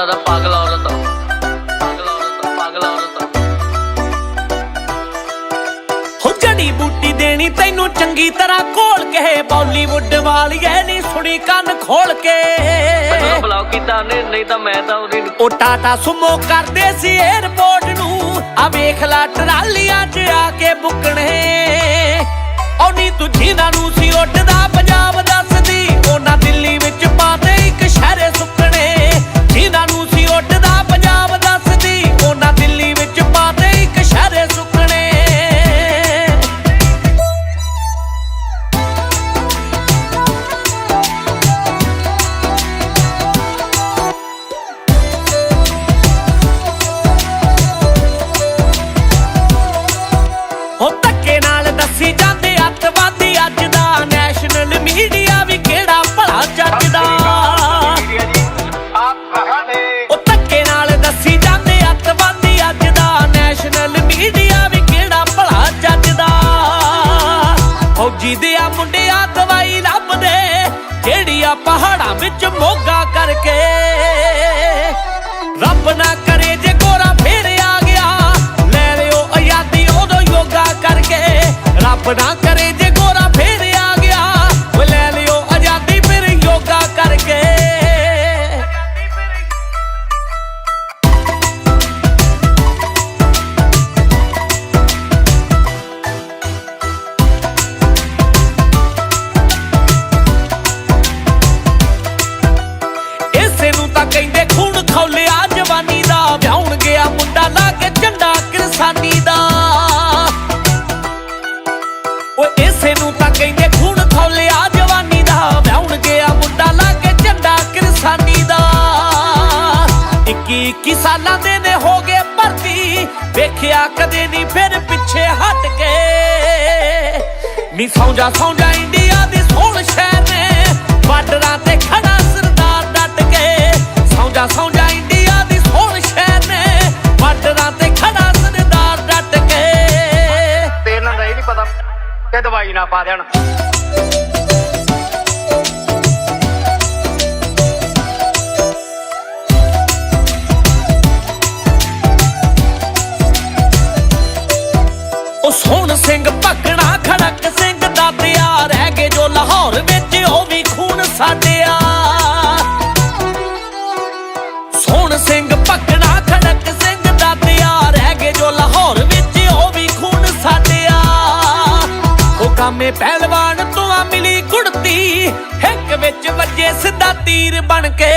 ਲੱਗਦਾ ਪਾਗਲ ਔਰਤ ਪਾਗਲ ਔਰਤ ਪਾਗਲ ਔਰਤ ਹੋ ਜੜੀ ਬੂਟੀ ਦੇਣੀ ਤੈਨੂੰ ਚੰਗੀ ਤਰ੍ਹਾਂ ਘੋਲ ਕੇ ਬਾਲੀਵੁੱਡ ਵਾਲੀਏ ਨੀ ਸੁਣੀ ਕੰਨ ਖੋਲ ਕੇ। ਮੈਨੂੰ ਬਲੌਕ ਕੀਤਾ ਨੇ ਨਹੀਂ ਤਾਂ ਮੈਂ ਤਾਂ ਉਹਦੀ ਉਹ ਟਾਟਾ ਸੁਮੋ ਕਰਦੇ ਸੀ 에어ਪੋਰਟ ਨੂੰ। ਆ ਵੇਖ ਲੈ ਟਰਾਲੀਆਂ 'ਚ ਆ ਕੇ ਬੁੱਕਣੇ। ਮੁੰਡਿਆਂ ਦਵਾਈ ਲੱਭਦੇ ਜਿਹੜੀ ਆ ਪਹਾੜਾਂ ਵਿੱਚ ਮੋਗਾ ਕਰਕੇ। ਰੱਬ ਨਾ ਕਰੇ ਵਿਆਹਣ ਗਿਆ ਮੁੰਡਾ ਲਾ ਕੇ ਝੰਡਾ ਕਿਰਸਾਨੀ ਦਾ। ਓਏ ਇਸੇ ਨੂੰ ਤਾਂ ਕਹਿੰਦੇ ਖੂਨ ਖੌਲਿਆ ਜਵਾਨੀ ਦਾ। ਵਿਆਹਣ ਗਿਆ ਮੁੰਡਾ ਲਾ ਕੇ ਝੰਡਾ ਕਿਰਸਾਨੀ ਦਾ। 21 21 ਸਾਲਾਂ ਦੇ ਨੇ ਹੋ ਗਏ ਭਰਤੀ। ਵੇਖਿਆ ਕਦੇ ਨਹੀਂ ਫਿਰ ਪਿੱਛੇ ਹਟ ਕੇ। ਨੀ ਸੌਂਜਾ ਸੌਂਜਾ ਇੰਡੀਆ ਦੀ ਸੋਹਣ ਸ਼ਹਿਰ ਨੇ। ਬਾਰਡਰਾਂ ਤੇ ਖੜਾ ਸਰਦਾਰ ਡਟ ਕੇ। ਸੌਂਜਾ ਸੌਂਜਾ ਪਾ ਦੇਣ। ਉਹ ਸੋਹਣ ਸਿੰਘ ਭਗਣਾ ਖੜਕ ਸਿੰਘ ਦਾਤਿਆ ਰਹਿ ਗਏ ਜੋ ਲਾਹੌਰ ਵਿੱਚ ਉਹ ਵੀ ਖੂਨ ਸਾਡਿਆ। ਉਹ ਪਹਿਲਵਾਨ ਤੋਂ ਆ ਮਿਲੀ ਕੁੜਤੀ। ਹਿੱਕ ਵਿੱਚ ਵੱਜੇ ਸਿੱਧਾ ਤੀਰ ਬਣ ਕੇ।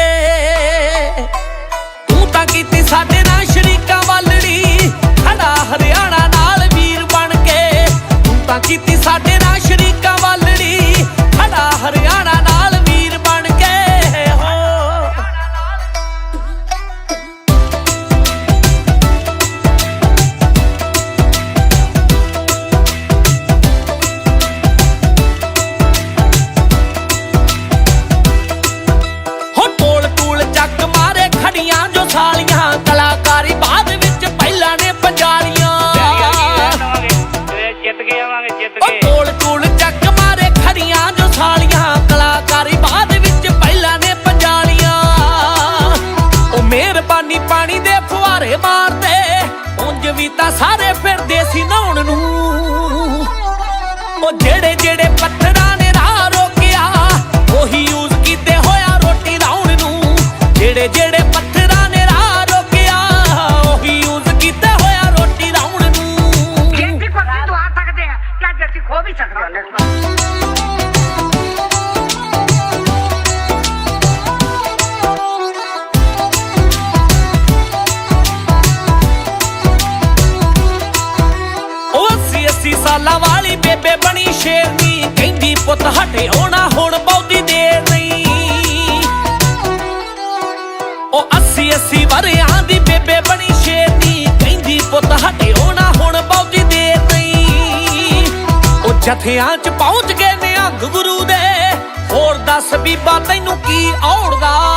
ਮਿਹਰਬਾਨੀ ਪਾਣੀ ਦੇ ਫੁਹਾਰੇ ਮਾਰਦੇ। ਉਂਝ ਵੀ ਤਾਂ ਸਾਰੇ ਫਿਰਦੇ ਸੀ ਨਹਾਉਣ ਨੂੰ। ਉਹ ਜਿਹੜੇ ਜਿਹੜੇ ਪੱਤੇ ਬੇਬੇ ਬਣੀ ਸ਼ੇਰਨੀ ਕਹਿੰਦੀ ਪੁੱਤ ਹਟੇ ਹੋਣਾ ਹੁਣ ਬਹੁਤੀ ਦੇਰ ਨਹੀਂ। ਉਹ 80 80 ਵਰਿਆਂ ਦੀ ਬੇਬੇ ਬਣੀ ਸ਼ੇਰਨੀ ਕਹਿੰਦੀ ਪੁੱਤ ਹਟੇ ਹੋਣਾ ਹੁਣ ਬਹੁਤੀ ਦੇਰ ਨਹੀਂ। ਉਹ ਜਥਿਆਂ 'ਚ ਪਹੁੰਚ ਗਏ ਨੇ ਅੰਗ ਗੁਰੂ ਦੇ, ਹੋਰ ਦੱਸ ਬੀਬਾ ਤੈਨੂੰ ਕੀ ਔੜਦਾ ਉਹ